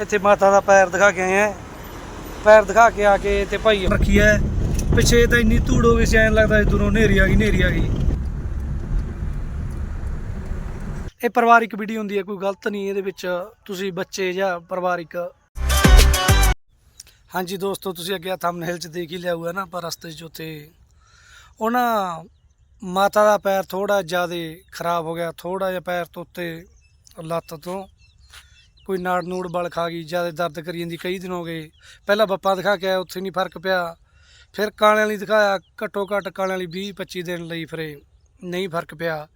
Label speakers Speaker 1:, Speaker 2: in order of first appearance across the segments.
Speaker 1: ਇੱਥੇ ਮਾਤਾ ਦਾ ਪੈਰ ਦਿਖਾ ਕੇ ਆਏ ਆ। ਪੈਰ ਦਿਖਾ ਕੇ ਆ ਕੇ ਤੇ ਭਾਈ ਰੱਖੀ ਐ ਪਿੱਛੇ ਤਾਂ ਇੰਨੀ ਧੂੜ ਹੋ ਗਈ ਸੀ, ਐਂ ਲੱਗਦਾ ਸੀ ਦੂਰੋਂ ਨੇਰੀ ਆ ਗਈ ਨੇਰੀ ਆ ਗਈ। ਇਹ ਪਰਿਵਾਰਿਕ ਵੀਡੀਓ ਹੁੰਦੀ ਹੈ, ਕੋਈ ਗਲਤ ਨਹੀਂ ਇਹਦੇ ਵਿੱਚ। ਤੁਸੀਂ ਬੱਚੇ ਜਾਂ ਪਰਿਵਾਰਿਕ। ਹਾਂਜੀ ਦੋਸਤੋ, ਤੁਸੀਂ ਅੱਗੇ ਥੰਬਨੇਲ 'ਚ ਦੇਖ ਹੀ ਲਿਆ ਹੋਊਗਾ ਨਾ ਪਰ ਰਸਤੇ 'ਚ ਉੱਥੇ। ਉਹਨਾਂ ਮਾਤਾ ਦਾ ਪੈਰ ਥੋੜਾ ਜ਼ਿਆਦਾ ਖਰਾਬ ਹੋ ਗਿਆ ਥੋੜਾ ਜਿਹਾ ਪੈਰ ਤੋਂ ਉੱਤੇ ਲੱਤ ਤੋਂ। ਕੋਈ ਨਾੜ ਨੂੜ ਬਲ ਖਾ ਗਈ, ਜ਼ਿਆਦਾ ਦਰਦ ਕਰੀ ਜਾਂਦੀ, ਕਈ ਦਿਨ ਹੋ ਗਏ। ਪਹਿਲਾਂ ਬੱਪਾ ਦਿਖਾ ਕੇ ਆਇਆ, ਉੱਥੇ ਨਹੀਂ ਫ਼ਰਕ ਪਿਆ। ਫਿਰ ਕਾਲਿਆਂ ਲਈ ਦਿਖਾਇਆ, ਘੱਟੋ ਘੱਟ ਕਾਲਿਆਂ ਲਈ 20 25 ਦਿਨ ਲਈ ਫਿਰੇ ਨਹੀਂ ਫ਼ਰਕ ਪਿਆ,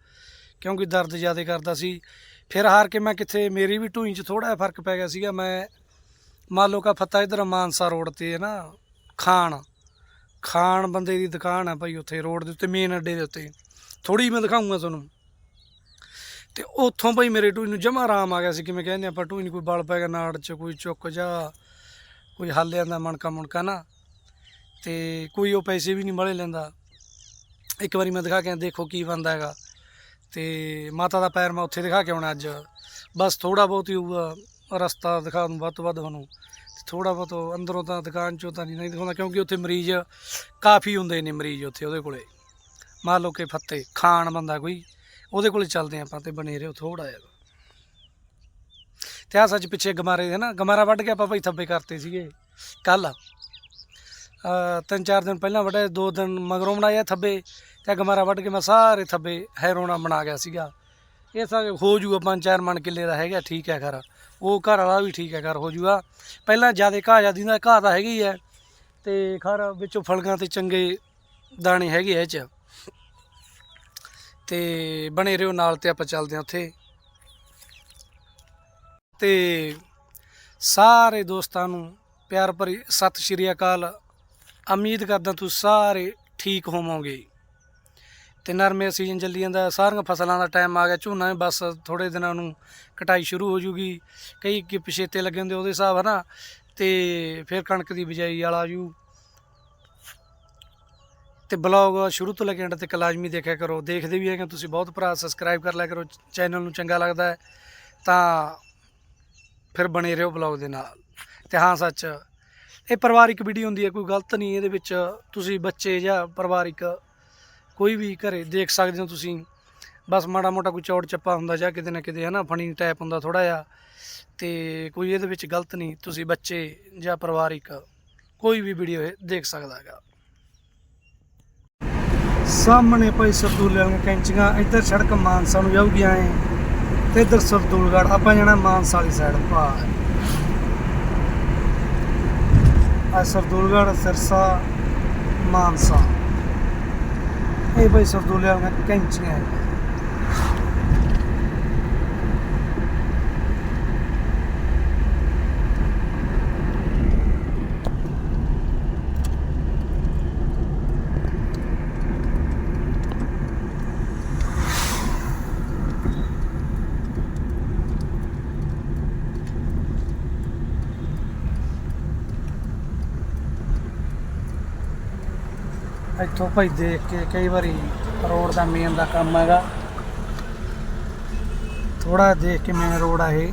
Speaker 1: ਕਿਉਂਕਿ ਦਰਦ ਜ਼ਿਆਦਾ ਕਰਦਾ ਸੀ। ਫਿਰ ਹਾਰ ਕੇ ਮੈਂ ਕਿੱਥੇ, ਮੇਰੀ ਵੀ ਢੂਈ 'ਚ ਥੋੜਾ ਜਿਹਾ ਫ਼ਰਕ ਪੈ ਗਿਆ ਸੀਗਾ। ਮੈਂ ਮੰਨ ਲਓ ਕਾ ਫੱਤਾ ਇਧਰ ਮਾਨਸਾ ਰੋਡ ਤੇ ਹੈ ਨਾ ਖਾਨ ਖਾਨ ਬੰਦੇ ਦੀ ਦੁਕਾਨ ਹੈ ਭਾਈ ਉੱਥੇ, ਰੋਡ ਦੇ ਉੱਤੇ ਮੇਨ ਅੱਡੇ ਦੇ ਉੱਤੇ। ਥੋੜੀ ਮੈਂ ਦਿਖਾਉਂਗਾ ਤੁਹਾਨੂੰ। ਤੇ ਉੱਥੋਂ ਭਾਈ ਮੇਰੇ ਟੂਈ ਨੂੰ ਜਮਾ ਆਰਾਮ ਆ ਗਿਆ ਸੀ, ਕਿਵੇਂ ਕਹਿੰਦੇ ਆਪਾਂ ਟੂਈ ਨੂੰ ਕੋਈ ਬਲ ਪੈ ਗਿਆ ਨਾੜ 'ਚ, ਕੋਈ ਚੁੱਕ ਜਾ, ਕੋਈ ਹੱਲਿਆਂ ਦਾ ਮਣਕਾ ਮੁਣਕਾ ਨਾ, ਤੇ ਕੋਈ ਉਹ ਪੈਸੇ ਵੀ ਨਹੀਂ ਮਲੇ ਲੈਂਦਾ। ਇੱਕ ਵਾਰੀ ਮੈਂ ਦਿਖਾ ਕੇ ਦੇਖੋ ਕੀ ਬੰਦਾ ਹੈਗਾ। ਤੇ ਮਾਤਾ ਦਾ ਪੈਰ ਮੈਂ ਉੱਥੇ ਦਿਖਾ ਕੇ ਆਉਣਾ ਅੱਜ। ਬਸ ਥੋੜਾ ਬਹੁਤ ਹੀ ਹੋਊਗਾ, ਰਸਤਾ ਦਿਖਾ ਦੂੰ, ਵੱਧ ਤੋਂ ਵੱਧ ਤੁਹਾਨੂੰ। ਤੇ ਥੋੜਾ ਬਹੁਤ ਅੰਦਰੋਂ ਤਾਂ ਦੁਕਾਨ ਚੋਂ ਤਾਂ ਨਹੀਂ ਦਿਖਾਉਂਦਾ, ਕਿਉਂਕਿ ਉੱਥੇ ਮਰੀਜ਼ ਕਾਫੀ ਹੁੰਦੇ ਨੇ ਮਰੀਜ਼ ਉੱਥੇ ਉਹਦੇ ਕੋਲੇ। ਮੰਨ ਲਓ ਕਿ ਫੱਤੇ, ਖਾਣ ਬੰਦਾ ਕੋਈ। ਉਹਦੇ ਕੋਲੇ ਚੱਲਦੇ ਆਪਾਂ ਤੇ ਬਣੇ ਰਹੋ ਥੋੜਾ ਜਿਹਾ। ਤੇ ਆ ਸੱਚ ਪਿੱਛੇ ਗਮਾਰੇ ਦੇ ਨਾ, ਗਮਾਰਾ ਵੱਢ ਕੇ ਆਪਾਂ ਭਾਈ ਥੱਬੇ ਕਰਤੇ ਸੀਗੇ। ਕੱਲ ਤਿੰਨ ਚਾਰ ਦਿਨ ਪਹਿਲਾਂ ਵੱਢੇ ਦੋ ਦਿਨ ਮਗਰੋਂ ਬਣਾਇਆ ਥੱਬੇ, ਤੇ ਗਮਾਰਾ ਵੱਢ ਕੇ ਮੈਂ ਸਾਰੇ ਥੱਬੇ ਹੈਰੋਣਾ ਬਣਾ ਗਿਆ ਸੀਗਾ। ਇਹ ਸਾ ਹੋ ਜੂਗਾ ਪੰਜ ਚਾਰ ਮਣ ਕਿੱਲੇ ਦਾ ਹੈਗਾ, ਠੀਕ ਹੈ ਘਰ। ਉਹ ਘਰ ਵਾਲਾ ਵੀ ਠੀਕ ਹੈ ਘਰ, ਹੋ ਜੂਗਾ। ਪਹਿਲਾਂ ਜ਼ਿਆਦਾ ਘਾਹ ਜਿਆਦੀ ਦਾ ਘਾਹ ਤਾਂ ਹੈਗੀ ਹੈ। ਤੇ ਖਰ ਵਿੱਚੋਂ ਫਲਗਾਂ ਤੇ ਚੰਗੇ ਦਾਣੇ ਹੈਗੇ ਇਹ ਚ। ਤੇ ਬਣੇ ਰਹੋ, ਨਾਲ ਤੇ ਆਪਾਂ ਚੱਲਦੇ ਹਾਂ ਉੱਥੇ। ਤੇ ਸਾਰੇ ਦੋਸਤਾਂ ਨੂੰ ਪਿਆਰ ਭਰੀ ਸਤਿ ਸ਼੍ਰੀ ਅਕਾਲ। ਉਮੀਦ ਕਰਦਾ ਤੁਸੀਂ ਸਾਰੇ ਠੀਕ ਹੋਵੋਗੇ। ਤੇ ਨਰਮੇ ਸੀਜ਼ਨ ਚੱਲੀ ਜਾਂਦਾ, ਸਾਰੀਆਂ ਫਸਲਾਂ ਦਾ ਟਾਈਮ ਆ ਗਿਆ, ਝੋਨਾ ਵੀ ਬਸ ਥੋੜੇ ਦਿਨਾਂ ਨੂੰ ਕਟਾਈ ਸ਼ੁਰੂ ਹੋ ਜੂਗੀ। ਕਈ ਕਿ ਪਛੇਤੇ ਲੱਗੇ ਹੁੰਦੇ ਉਹਦੇ ਹਿਸਾਬ ਆ ਨਾ। ਤੇ ਫਿਰ ਕਣਕ ਦੀ ਬਿਜਾਈ ਵਾਲਾ ਜੂ। ਤੇ ਬਲੌਗ ਸ਼ੁਰੂ ਤੋਂ ਲੈ ਕੇ ਐਂਡ ਤੱਕ ਲਾਜ਼ਮੀ ਦੇਖਿਆ ਕਰੋ। ਦੇਖਦੇ ਵੀ ਹੈਗੇ ਤੁਸੀਂ ਬਹੁਤ ਭਰਾ ਸਬਸਕ੍ਰਾਈਬ ਕਰ ਲਿਆ ਕਰੋ। ਚੈਨਲ ਨੂੰ ਚੰਗਾ ਲੱਗਦਾ ਹੈ, ਤਾਂ ਫਿਰ ਬਣੇ ਰਹੋ ਬਲੌਗ ਦੇ ਨਾਲ। ਤੇ ਹਾਂ, ਸੱਚ, ਇਹ ਪਰਿਵਾਰਿਕ ਵੀਡੀਓ ਹੁੰਦੀ ਹੈ, ਕੋਈ ਗਲਤ ਨਹੀਂ, ਇਹਦੇ ਵਿੱਚ ਤੁਸੀਂ ਬੱਚੇ ਜਾਂ ਪਰਿਵਾਰਿਕ ਕੋਈ ਵੀ ਘਰੇ ਦੇਖ ਸਕਦੇ ਹੋ ਤੁਸੀਂ। ਬਸ ਮਾੜਾ ਮੋਟਾ ਕੋਈ ਚੌੜ ਚੱਪਾ ਹੁੰਦਾ ਜਾਂ ਕਿਤੇ ਨਾ ਕਿਤੇ ਹੈ ਨਾ ਫਨੀ ਟਾਈਪ ਹੁੰਦਾ ਥੋੜਾ ਜਿਹਾ। ਤੇ ਕੋਈ ਇਹਦੇ ਵਿੱਚ ਗਲਤ ਨਹੀਂ, ਤੁਸੀਂ ਬੱਚੇ ਜਾਂ ਪਰਿਵਾਰਿਕ ਕੋਈ ਵੀ ਵੀਡੀਓ ਦੇਖ ਸਕਦਾ ਹੈਗਾ। ਸਾਹਮਣੇ ਭਾਈ ਸਰਦੂਲ ਵਾਲੀਆਂ ਕੈਂਚੀਆਂ, ਇੱਧਰ ਸੜਕ ਮਾਨਸਾ ਨੂੰ ਜਾਊਗੀ ਐ, ਤੇ ਇੱਧਰ ਸਰਦੂਲਗੜ੍ਹ, ਆਪਾਂ ਜਾਣਾ ਮਾਨਸਾ ਵਾਲੀ ਸਾਈਡ ਪਾ ਆ ਸਰਦੂਲਗੜ੍ਹ, ਸਿਰਸਾ, ਮਾਨਸਾ। ਇਹ ਭਾਈ ਸਰਦੂਲ ਵਾਲੀਆਂ ਕੈਂਚੀਆਂ। ਹੈ ਇੱਥੋਂ ਭਾਈ ਦੇਖ ਕੇ ਕਈ ਵਾਰੀ ਰੋਡ ਦਾ ਮੇਨ ਦਾ ਕੰਮ ਹੈਗਾ। ਥੋੜਾ ਦੇਖ ਕੇ ਮੇਨ ਰੋਡ ਆ ਇਹ।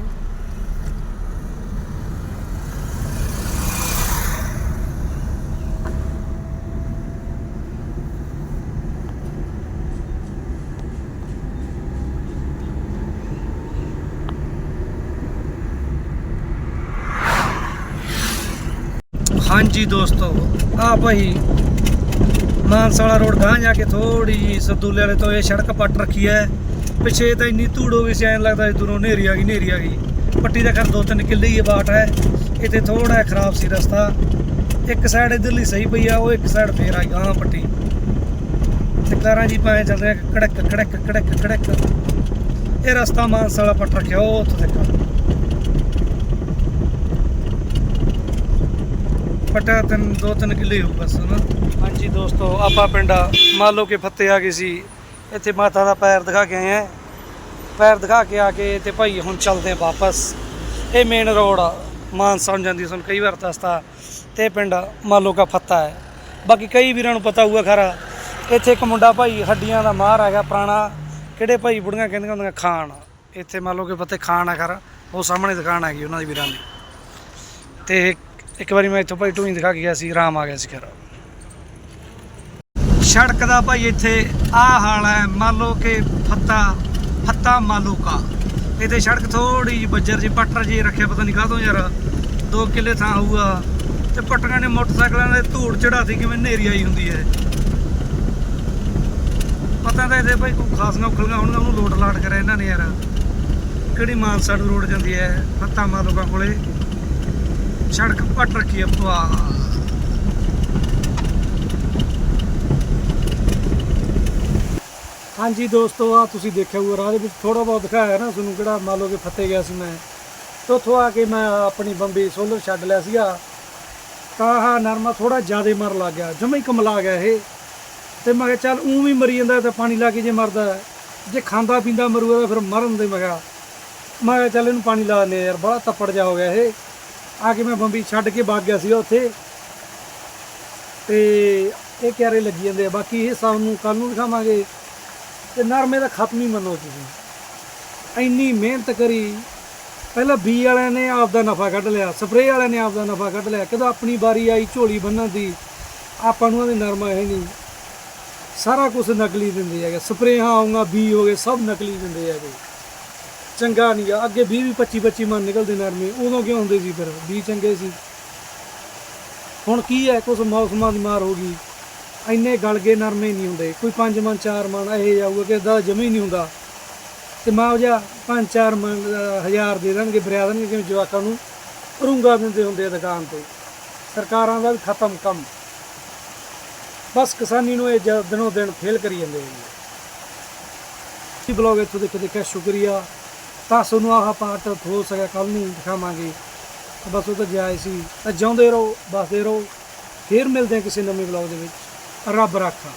Speaker 1: ਹਾਂਜੀ ਦੋਸਤੋ, ਆ ਭਾਈ ਮਾਨਸਾ ਵਾਲਾ ਰੋਡ ਗਾਂ ਜਾ ਕੇ ਥੋੜੀ ਜੀ ਸਰਦੂਲੇ ਵਾਲੇ ਤੋਂ ਇਹ ਸੜਕ ਪੱਟ ਰੱਖੀ ਹੈ। ਪਿੱਛੇ ਤਾਂ ਇੰਨੀ ਧੂੜ ਹੋ ਗਈ ਸੀ ਐਨ ਲੱਗਦਾ ਸੀ ਦੂਰੋਂ ਨੇਰੀ ਆ ਗਈ ਨੇਰੀ ਆ ਗਈ। ਪੱਟੀ ਦਾ ਕਰ ਦੋ ਤਿੰਨ ਕਿੱਲੇ ਹੀ ਬਾਟ ਹੈ। ਇੱਥੇ ਥੋੜਾ ਜਿਹਾ ਖਰਾਬ ਸੀ ਰਸਤਾ। ਇੱਕ ਸਾਈਡ ਇਧਰਲੀ ਸਹੀ ਪਈ ਆ, ਉਹ ਇੱਕ ਸਾਈਡ ਫੇਰ ਆਈ ਗਾਂ ਪੱਟੀ। ਤੇ ਕਾਰਾਂ ਜੀ ਪਾਏ ਚੱਲ ਰਿਹਾ ਕੜਕ ਕੜਕ ਕੜਕ ਕੜਕ। ਇਹ ਰਸਤਾ ਮਾਨਸਾ ਵਾਲਾ ਪੱਟ ਰੱਖਿਆ, ਉਹ ਉੱਥੇ ਤੱਕ ਪਟਾ ਤਿੰਨ, ਦੋ ਤਿੰਨ ਕਿੱਲੇ ਹੋ ਬਸ ਨਾ ਹਾਂਜੀ ਦੋਸਤੋ, ਆਪਾਂ ਪਿੰਡ ਮੰਨ ਲਓ ਕਿ ਫੱਤੇ ਆ ਗਏ ਸੀ। ਇੱਥੇ ਮਾਤਾ ਦਾ ਪੈਰ ਦਿਖਾ ਕੇ ਆਏ ਆ। ਪੈਰ ਦਿਖਾ ਕੇ ਆ ਕੇ ਤੇ ਭਾਈ ਹੁਣ ਚੱਲਦੇ ਆ ਵਾਪਸ। ਇਹ ਮੇਨ ਰੋਡ ਆ ਮਾਨਸਾ ਨੂੰ ਜਾਂਦੀ ਸਾਨੂੰ ਕਈ ਵਾਰ ਦੱਸਤਾ। ਤੇ ਇਹ ਪਿੰਡ ਮਾਲੋ ਕਾ ਫੱਤਾ ਹੈ। ਬਾਕੀ ਕਈ ਵੀਰਾਂ ਨੂੰ ਪਤਾ ਹੋਊਗਾ ਖਰਾ। ਇੱਥੇ ਇੱਕ ਮੁੰਡਾ ਭਾਈ ਹੱਡੀਆਂ ਦਾ ਮਾਹਰ ਹੈਗਾ ਪੁਰਾਣਾ, ਕਿਹੜੇ ਭਾਈ ਬੁੜੀਆਂ ਕਹਿੰਦੀਆਂ ਹੁੰਦੀਆਂ ਖਾਣ ਇੱਥੇ ਮੰਨ ਲਓ ਕਿ ਫੱਤੇ ਖਾਣ ਆ ਖਰਾ। ਉਹ ਸਾਹਮਣੇ ਦੁਕਾਨ ਹੈਗੀ ਉਹਨਾਂ ਦੀ ਵੀਰਾਂ ਦੀ। ਤੇ ਇੱਕ ਵਾਰੀ ਮੈਂ ਇੱਥੋਂ ਭਾਈ ਟੂਈ ਦਿਖਾ ਕੇ ਗਿਆ ਸੀ, ਆਰਾਮ ਆ ਗਿਆ ਸੀ ਘਰ। ਸੜਕ ਦਾ ਭਾਈ ਇੱਥੇ ਆ ਹਾਲ ਹੈ, ਮੰਨ ਲਓ ਕਿ ਫੱਤਾ ਫੱਤਾ ਮਾਲੂਕਾ ਇਹਦੇ ਸੜਕ ਥੋੜੀ ਜਿਹੀ ਬੱਜਰ ਜੀ ਪੱਟਰ ਜੀ ਰੱਖਿਆ, ਪਤਾ ਨਹੀਂ ਕਾਹਤੋਂ ਯਾਰ। ਦੋ ਕਿੱਲੇ ਥਾਂ ਹੋਊਗਾ। ਤੇ ਪੱਟੀਆਂ ਨੇ ਮੋਟਰਸਾਈਕਲਾਂ ਨੇ ਧੂੜ ਚੜਾਤੀ ਕਿਵੇਂ ਨੇਰੀ ਆਈ ਹੁੰਦੀ ਹੈ। ਪਤਾ ਤਾਂ ਇਹਦੇ ਭਾਈ ਕੋਈ ਖਾਸੀਆਂ ਉਖਲੀਆਂ ਹੋਣਗੀਆਂ, ਉਹਨੂੰ ਲੋਡ ਲਾਟ ਕਰਿਆ ਇਹਨਾਂ ਨੇ ਯਾਰ। ਕਿਹੜੀ ਮਾਨਸਾ ਨੂੰ ਰੋਡ ਜਾਂਦੀ ਹੈ, ਫੱਤਾ ਮਾਲੂਕਾ ਕੋਲੇ। ਸੜਕ ਪੱਟ ਰੱਖੀ ਆ ਵਾਹ ਹਾਂਜੀ ਦੋਸਤੋ ਆ ਤੁਸੀਂ ਦੇਖਿਆ ਹੋਊਗਾ, ਰਾਹ ਦੇ ਵਿੱਚ ਥੋੜਾ ਬਹੁਤ ਦਿਖਾਇਆ ਨਾ ਤੁਹਾਨੂੰ ਕਿਹੜਾ ਮੰਨ ਲਓ ਕਿ ਫੱਤੇ ਗਿਆ ਸੀ ਮੈਂ। ਤੇ ਉੱਥੋਂ ਆ ਕੇ ਮੈਂ ਆਪਣੀ ਬੰਬੀ ਸੋਲਰ ਛੱਡ ਲਿਆ ਸੀਗਾ। ਤਾਂ ਆਹ ਨਰਮਾ ਥੋੜਾ ਜ਼ਿਆਦਾ ਮਰ ਲੱਗ ਗਿਆ ਜਮਾ ਹੀ ਕਮਲਾ ਗਿਆ ਇਹ। ਤੇ ਮੈਂ ਕਿਹਾ, ਚੱਲ ਉਂ ਵੀ ਮਰੀ ਜਾਂਦਾ ਤਾਂ ਪਾਣੀ ਲਾ ਕੇ ਜੇ ਮਰਦਾ ਜੇ ਖਾਂਦਾ ਪੀਂਦਾ ਮਰੂਗਾ ਤਾਂ ਫਿਰ ਮਰਨ ਦੇ ਮੈਂ ਕਿਹਾ। ਮੈਂ ਕਿਹਾ, ਚੱਲ ਇਹਨੂੰ ਪਾਣੀ ਲਾ ਦਿੰਦੇ ਯਾਰ, ਬੜਾ ਤੱਪੜ ਜਾ ਹੋ ਗਿਆ ਇਹ। ਆ ਕੇ ਮੈਂ ਬੰਬੀ ਛੱਡ ਕੇ ਭੱਗ ਗਿਆ ਸੀਗਾ ਉੱਥੇ। ਤੇ ਇਹ ਕਿਆਰੇ ਲੱਗੀ ਜਾਂਦੇ ਆ। ਬਾਕੀ ਇਹ ਸਭ ਨੂੰ ਕੱਲ ਨੂੰ ਦਿਖਾਵਾਂਗੇ। ਤੇ ਨਰਮੇ ਦਾ ਖਤਮ ਹੀ ਮੰਨੋ ਤੁਸੀਂ। ਇੰਨੀ ਮਿਹਨਤ ਕਰੀ। ਪਹਿਲਾਂ ਬੀ ਵਾਲਿਆਂ ਨੇ ਆਪ ਦਾ ਨਫਾ ਕੱਢ ਲਿਆ, ਸਪਰੇਅ ਵਾਲਿਆਂ ਨੇ ਆਪ ਦਾ ਨਫਾ ਕੱਢ ਲਿਆ। ਕਦੋਂ ਆਪਣੀ ਵਾਰੀ ਆਈ, ਝੋਲੀ ਬੰਨਣ ਦੀ, ਆਪਾਂ ਨੂੰ ਉਹਦੇ ਨਰਮਾ ਹੈ ਨਹੀਂ। ਸਾਰਾ ਕੁਝ ਨਕਲੀ ਦਿੰਦੇ ਹੈਗੇ। ਸਪਰੇਹਾਂ ਆਉਂਗਾ, ਬੀ ਹੋ ਗਏ, ਸਭ ਨਕਲੀ ਦਿੰਦੇ ਹੈਗੇ। ਚੰਗਾ ਨਹੀਂ ਆ। ਅੱਗੇ 20 20 25 25 ਮਨ ਨਿਕਲਦੇ ਨਰਮੇ ਉਦੋਂ ਕਿਉਂ ਹੁੰਦੇ ਸੀ ਫਿਰ? ਬੀ ਚੰਗੇ ਸੀ। ਹੁਣ ਕੀ ਹੈ? ਕੁਝ ਮੌਸਮਾਂ ਦੀ ਮਾਰ ਹੋ ਗਈ। ਇੰਨੇ ਗਲ ਗਏ ਨਰਮੇ ਨਹੀਂ ਹੁੰਦੇ। ਕੋਈ 5 ਮਨ 4 ਮਨ ਇਹ ਜਾਊਗਾ ਕਿ ਦਾ ਜਮੀ ਨਹੀਂ ਹੁੰਦਾ। ਤੇ ਮੁਆਵਜ਼ਾ 5-4 ਮਨ ਅਹ, ਹਜ਼ਾਰ ਦੇ ਦੇਣਗੇ ਬਰਿਆ ਦੇਣਗੇ ਜਿਵੇਂ ਜਵਾਕਾਂ ਨੂੰ ਰੂੰਗਾ ਦਿੰਦੇ ਹੁੰਦੇ ਆ ਦੁਕਾਨ ਤੇ। ਸਰਕਾਰਾਂ ਦਾ ਵੀ ਖਤਮ ਕੰਮ। ਬਸ ਕਿਸਾਨੀ ਨੂੰ ਇਹ ਜ- ਦਿਨੋਂ ਦਿਨ ਫੇਲ ਕਰੀ ਜਾਂਦੇ ਨੇ ਜੀ ਬਲੌਗ ਇੱਥੋਂ ਦੇਖ ਦੇਖਿਆ ਸ਼ੁਕਰੀਆ। ਤਾਂ ਤੁਹਾਨੂੰ ਆਹ ਪਾਰਟ ਹੋ ਸਕਿਆ ਕੱਲ ਨੂੰ ਦਿਖਾਵਾਂਗੇ। ਬਸ ਉਹ ਤਾਂ ਜਾਇ ਸੀ। ਤਾਂ ਜਿਉਂਦੇ ਰਹੋ ਬਸਦੇ ਰਹੋ। ਫੇਰ ਮਿਲਦੇ ਹਾਂ ਕਿਸੇ ਨਵੇਂ ਬਲੌਗ ਦੇ ਵਿੱਚ। ਰੱਬ ਰਾਖਾ।